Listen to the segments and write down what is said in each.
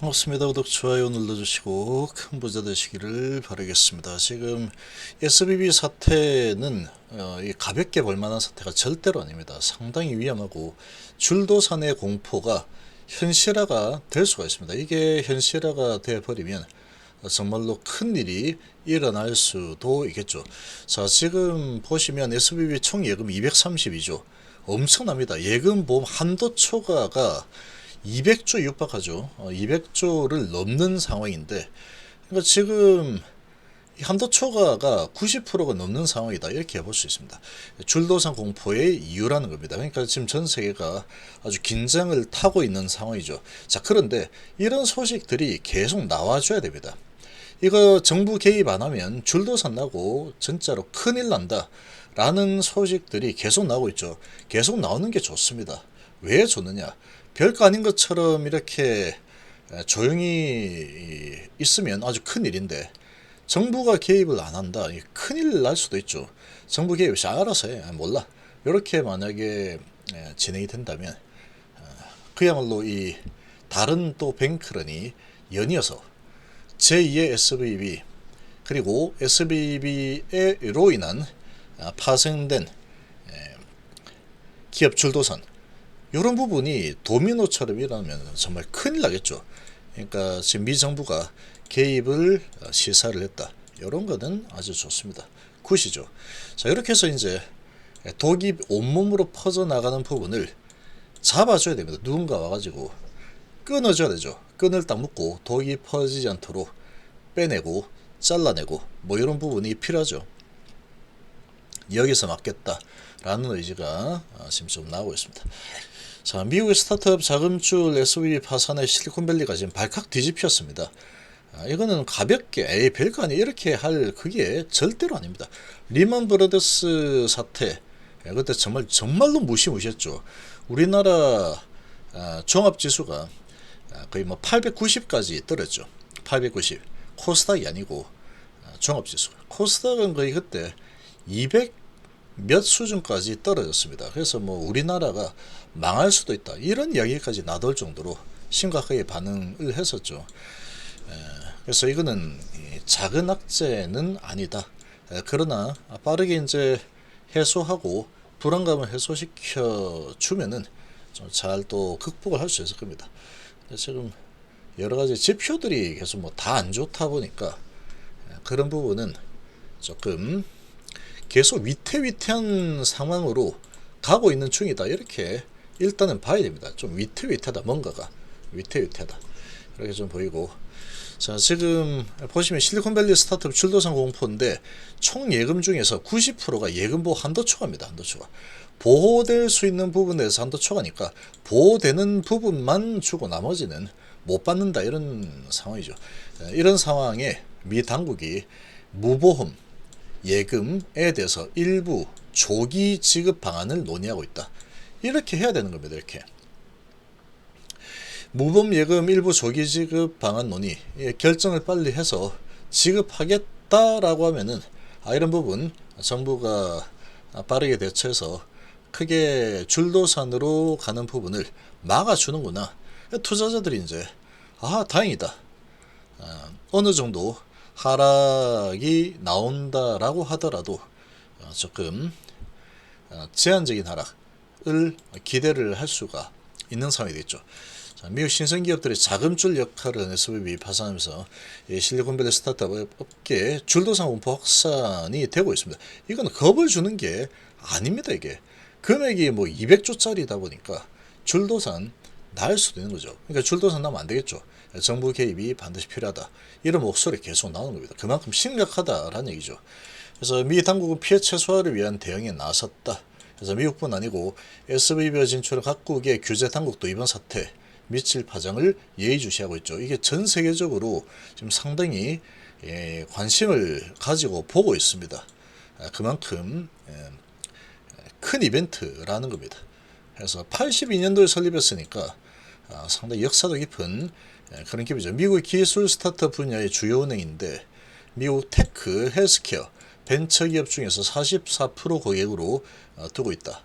반갑습니다. 구독, 좋아요 눌러주시고 큰 부자 되시기를 바라겠습니다. 지금 SBB 사태는 어, 이 가볍게 볼만한 사태가 절대로 아닙니다. 상당히 위험하고 줄도산의 공포가 현실화가 될 수가 있습니다. 이게 현실화가 되어버리면 정말로 큰 일이 일어날 수도 있겠죠. 자, 지금 보시면 SBB 총 예금 232조. 엄청납니다. 예금 보험 한도 초과가 200조 육박하죠. 어, 200조를 넘는 상황인데, 그러니까 지금 이 한도 초과가 90%가 넘는 상황이다 이렇게 볼수 있습니다. 줄도산 공포의 이유라는 겁니다. 그러니까 지금 전 세계가 아주 긴장을 타고 있는 상황이죠. 자 그런데 이런 소식들이 계속 나와줘야 됩니다. 이거 정부 개입 안 하면 줄도산 나고 진짜로 큰일 난다. 라는 소식들이 계속 나오고 있죠. 계속 나오는 게 좋습니다. 왜 좋느냐? 별거 아닌 것처럼 이렇게 조용히 있으면 아주 큰 일인데 정부가 개입을 안 한다. 큰일 날 수도 있죠. 정부 개입 잘 알아서 해. 몰라. 이렇게 만약에 진행이 된다면 어, 그야말로 이 다른 또 뱅크런이 연이어서 제2의 SVB 그리고 SVB로 인한 아, 파생된 기업 줄도선 이런 부분이 도미노처럼 일어나면 정말 큰일 나겠죠. 그러니까 지금 미 정부가 개입을 어, 시사를 했다. 이런 거는 아주 좋습니다. 굿이죠. 자 이렇게 해서 이제 독이 온몸으로 퍼져 나가는 부분을 잡아줘야 됩니다. 누군가 와가지고 끊어줘야 되죠. 끈을 딱 묶고 독이 퍼지지 않도록 빼내고 잘라내고 뭐 이런 부분이 필요하죠. 여기서 맞겠다라는 의지가 어, 지금 좀 나오고 있습니다. 자, 미국의 스타트업 자금줄 SVB 파산의 실리콘밸리가 지금 발칵 뒤집혔습니다. 아, 이거는 가볍게 에이 별거 아니 이렇게 할 그게 절대로 아닙니다. 리먼 브라더스 사태 예, 그때 정말 정말로 무시무시했죠. 우리나라 아, 종합 지수가 아, 거의 뭐 890까지 떨어졌죠. 890 코스닥이 아니고 아, 종합 지수. 코스닥은 거의 그때 200 몇 수준까지 떨어졌습니다. 그래서 뭐 우리나라가 망할 수도 있다. 이런 이야기까지 나돌 정도로 심각하게 반응을 했었죠. 에, 그래서 이거는 작은 악재는 아니다. 에, 그러나 빠르게 이제 해소하고 불안감을 해소시켜 주면은 좀 잘 또 극복을 할 수 있을 겁니다. 지금 여러 가지 지표들이 계속 뭐 다 안 좋다 보니까 그런 부분은 조금 계속 위태위태한 상황으로 가고 있는 중이다. 이렇게 일단은 봐야 됩니다. 좀 위태위태하다. 뭔가가 위태위태하다. 이렇게 좀 보이고 자 지금 보시면 실리콘밸리 스타트업 줄도상 공포인데 총 예금 중에서 90%가 예금 보호 한도 초과입니다. 한도 초과. 보호될 수 있는 부분에서 한도 초과니까 보호되는 부분만 주고 나머지는 못 받는다 이런 상황이죠. 이런 상황에 미 당국이 무보험 예금에 대해서 일부 조기 지급 방안을 논의하고 있다. 이렇게 해야 되는 겁니다. 이렇게. 무보험 예금 일부 조기 지급 방안 논의 예, 결정을 빨리 해서 지급하겠다라고 하면은 아, 이런 부분 정부가 빠르게 대처해서 크게 줄도산으로 가는 부분을 막아주는구나. 투자자들이 이제 아 다행이다. 아, 어느 정도 하락이 나온다라고 하더라도 어, 조금 어, 제한적인 하락을 기대를 할 수가 있는 상황이 되겠죠. 미국 신생 기업들의 자금줄 역할을 SVB 파산하면서 실리콘밸리 스타트업 업계 줄도상 원포 확산이 되고 있습니다. 이건 겁을 주는 게 아닙니다. 이게 금액이 뭐 200조짜리다 보니까 줄도산 날 수도 있는 거죠. 그러니까 줄도산 나면 안 되겠죠. 정부 개입이 반드시 필요하다. 이런 목소리 계속 나오는 겁니다. 그만큼 심각하다라는 얘기죠. 그래서 미 당국은 피해 최소화를 위한 대응에 나섰다. 그래서 미국뿐 아니고 SVB 진출한 각국의 규제 당국도 이번 사태 미칠 파장을 예의주시하고 있죠. 이게 전 세계적으로 지금 상당히 예, 관심을 가지고 보고 있습니다. 아, 그만큼 예, 큰 이벤트라는 겁니다. 그래서 82년도에 설립했으니까 아, 상당히 역사도 깊은 예, 그런 기업이죠. 미국 기술 스타트업 분야의 주요 은행인데 미국 테크, 헬스케어, 벤처기업 중에서 44% 고객으로 어, 두고 있다.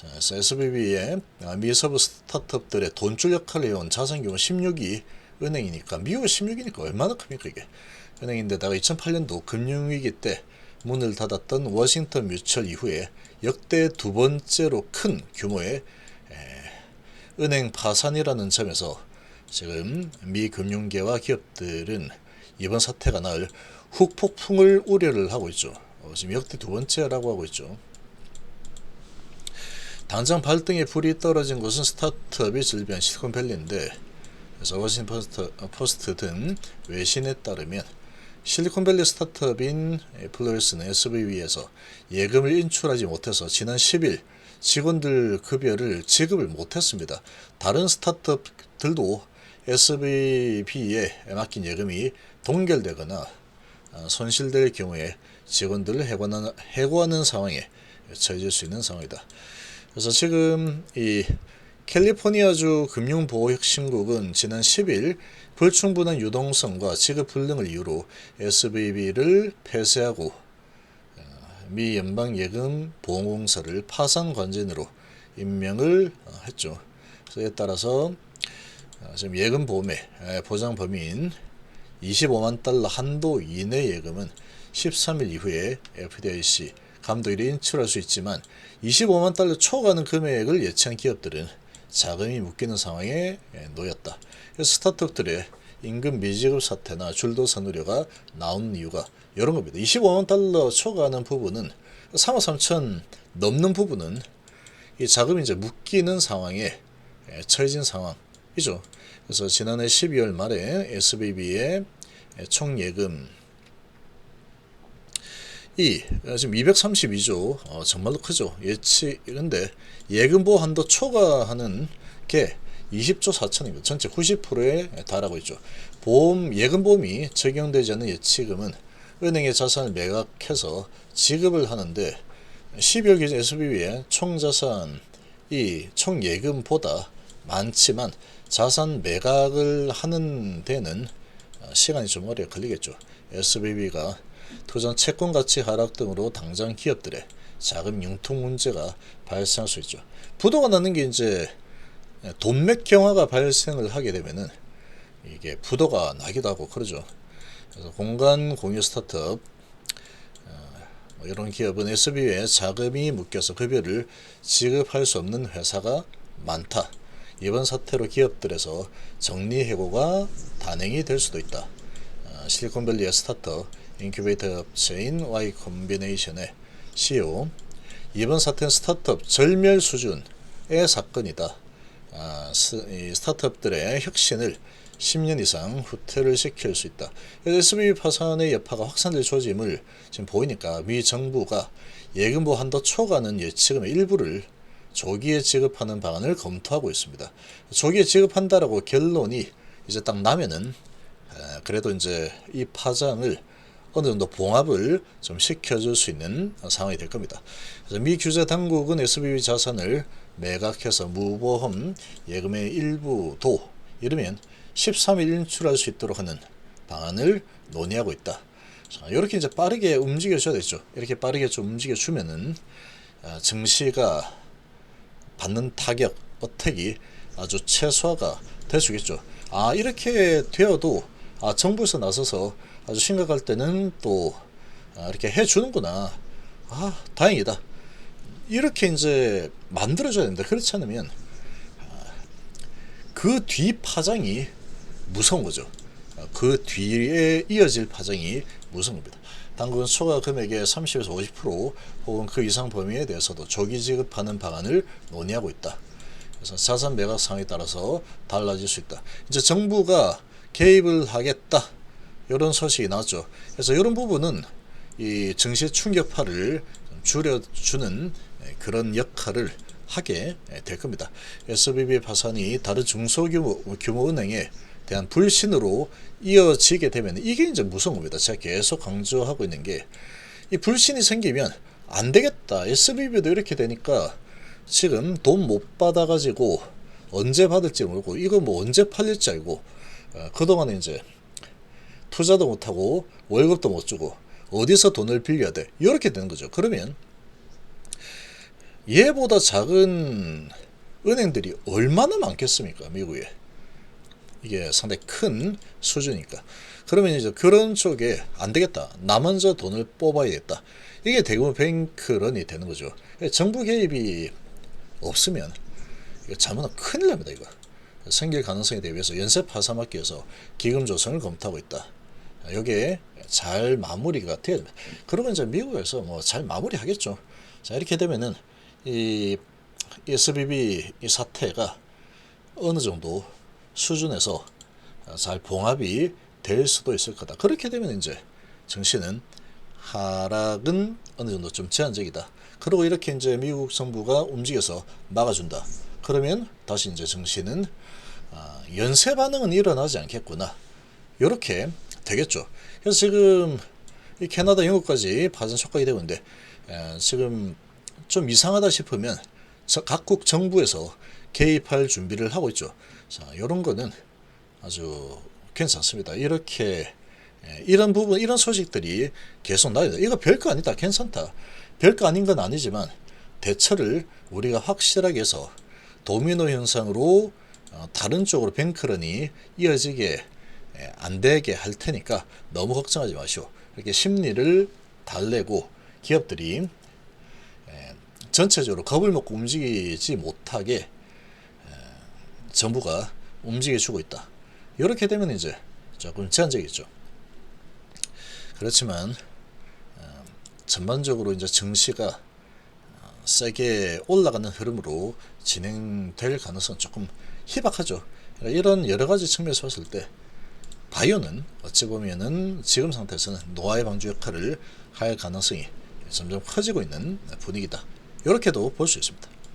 그래서 SBB의 아, 미서브 스타트업들의 돈줄 역할을 해온 자산 규모 16위 은행이니까 미국 16이니까 얼마나 큽니까 이게 은행인데다가 2008년도 금융위기 때 문을 닫았던 워싱턴 뮤철 이후에 역대 두 번째로 큰 규모의 에, 은행 파산이라는 점에서 지금 미 금융계와 기업들은 이번 사태가 날 후폭풍을 우려를 하고 있죠. 어, 지금 역대 두 번째라고 하고 있죠. 당장 발등에 불이 떨어진 곳은 스타트업이 즐비한 실리콘밸리인데 그래서 워싱턴 포스트, 어, 포스트 등 외신에 따르면 실리콘밸리 스타트업인 플로리스는 SVB에서 예금을 인출하지 못해서 지난 10일 직원들 급여를 지급을 못했습니다. 다른 스타트업들도 SVB에 맡긴 예금이 동결되거나 어, 손실될 경우에 직원들을 해고하는, 해고하는 상황에 처해질 수 있는 상황이다. 그래서 지금 이 캘리포니아주 금융보호혁신국은 지난 10일 불충분한 유동성과 지급 불능을 이유로 SVB를 폐쇄하고 어, 미 연방예금보험공사를 파산 관전으로 임명을 어, 했죠. 그래서 이에 따라서 어, 지금 예금 보험의 보장 범위인 25만 달러 한도 이내 예금은 13일 이후에 FDIC 감독일에 인출할 수 있지만 25만 달러 초과하는 금액을 예치한 기업들은 자금이 묶이는 상황에 놓였다. 그래서 스타트업들의 임금 미지급 사태나 줄도산 우려가 나온 이유가 이런 겁니다. 25만 달러 초과하는 부분은 3억 3천 넘는 부분은 이 자금이 이제 묶이는 상황에 처해진 상황 이죠. 그래서 지난해 12월 말에 SBB의 총 예금 이 지금 232조 어, 정말로 크죠. 예치 이런데 예금 보호 한도 초과하는 게 20조 4천입니다. 전체 90%에 달하고 있죠. 보험 예금 보험이 적용되지 않는 예치금은 은행의 자산을 매각해서 지급을 하는데 12월 기준 SBB의 총 자산 이 총 예금보다 많지만 자산 매각을 하는 데는 시간이 좀 오래 걸리겠죠. SBB가 투자 채권 가치 하락 등으로 당장 기업들의 자금 융통 문제가 발생할 수 있죠. 부도가 나는 게 이제 돈맥 경화가 발생을 하게 되면은 이게 부도가 나기도 하고 그러죠. 그래서 공간 공유 스타트업 뭐 이런 기업은 SB에 자금이 묶여서 급여를 지급할 수 없는 회사가 많다. 이번 사태로 기업들에서 정리해고가 단행이 될 수도 있다. 어, 실리콘밸리의 스타트업 인큐베이터 업체인 Y 콤비네이션의 CEO 이번 사태는 스타트업 절멸 수준의 사건이다. 아, 스, 타트업들의 혁신을 10년 이상 후퇴를 시킬 수 있다. SBB 파산의 여파가 확산될 조짐을 지금 보이니까 미 정부가 예금보 한도 초과하는 예치금의 일부를 조기에 지급하는 방안을 검토하고 있습니다. 조기에 지급한다라고 결론이 이제 딱 나면은 그래도 이제 이 파장을 어느 정도 봉합을 좀 시켜줄 수 있는 상황이 될 겁니다. 미 규제 당국은 SBB 자산을 매각해서 무보험 예금의 일부도 이르면 13일 인출할 수 있도록 하는 방안을 논의하고 있다. 자, 이렇게 이제 빠르게 움직여줘야 되죠. 이렇게 빠르게 좀 움직여주면은 아, 증시가 받는 타격, 어택이 아주 최소화가 될 수 있겠죠. 아 이렇게 되어도 아 정부에서 나서서 아주 심각할 때는 또 아, 이렇게 해주는구나. 아 다행이다. 이렇게 이제 만들어줘야 된다. 그렇지 않으면 아, 그뒤 파장이 무서운 거죠. 아, 그 뒤에 이어질 파장이 무서운 겁니다. 당국은 초과 금액의 30에서 50% 혹은 그 이상 범위에 대해서도 조기 지급하는 방안을 논의하고 있다. 그래서 자산 매각 상황에 따라서 달라질 수 있다. 이제 정부가 개입을 하겠다. 이런 소식이 나왔죠. 그래서 이런 부분은 이 증시 충격파를 줄여주는 그런 역할을 하게 될 겁니다. SBB 파산이 다른 중소규모 규모 은행에 대한 불신으로 이어지게 되면 이게 이제 무서운 겁니다. 제가 계속 강조하고 있는 게 이 불신이 생기면 안 되겠다. SBB도 이렇게 되니까 지금 돈 못 받아가지고 언제 받을지 모르고 이거 뭐 언제 팔릴지 알고 어, 그동안에 이제 투자도 못하고 월급도 못 주고 어디서 돈을 빌려야 돼 이렇게 되는 거죠 그러면 얘보다 작은 은행들이 얼마나 많겠습니까 미국에 이게 상당히 큰 수준이니까. 그러면 이제 그런 쪽에 안 되겠다. 나 먼저 돈을 뽑아야겠다. 이게 대부분 뱅크런이 되는 거죠. 정부 개입이 없으면 이거 잘못하면 큰일 납니다. 이거 생길 가능성에 대비해서 연쇄 파산받기 위해서 기금 조성을 검토하고 있다. 여기에 잘 마무리가 돼야 됩니다. 그러면 이제 미국에서 뭐 잘 마무리하겠죠. 자 이렇게 되면은 이 SBB 이 사태가 어느 정도 수준에서 잘 봉합이 될 수도 있을 거다. 그렇게 되면 이제 증시는 하락은 어느 정도 좀 제한적이다. 그리고 이렇게 이제 미국 정부가 움직여서 막아준다. 그러면 다시 이제 증시는 아, 연쇄 반응은 일어나지 않겠구나. 이렇게 되겠죠. 그래서 지금 이 캐나다, 영국까지 파전 촉각이 되고 있는데 에, 지금 좀 이상하다 싶으면 저- 각국 정부에서 개입할 준비를 하고 있죠. 자, 이런 거는 아주 괜찮습니다. 이렇게 예, 이런 부분, 이런 소식들이 계속 돼. 이거 별거 아니다. 괜찮다. 별거 아닌 건 아니지만 대처를 우리가 확실하게 해서 도미노 현상으로 어, 다른 쪽으로 뱅크런이 이어지게 예, 안 되게 할 테니까 너무 걱정하지 마시오. 이렇게 심리를 달래고 기업들이 예, 전체적으로 겁을 먹고 움직이지 못하게 에, 정부가 움직여주고 있다. 이렇게 되면 이제 조금 제한적이죠. 그렇지만 어, 전반적으로 이제 증시가 어, 세게 올라가는 흐름으로 진행될 가능성은 조금 희박하죠. 그러니까 이런 여러 가지 측면에서 봤을 때 바이오는 어찌 보면은 지금 상태에서는 노아의 방주 역할을 할 가능성이 점점 커지고 있는 분위기다. 이렇게도 볼 수 있습니다.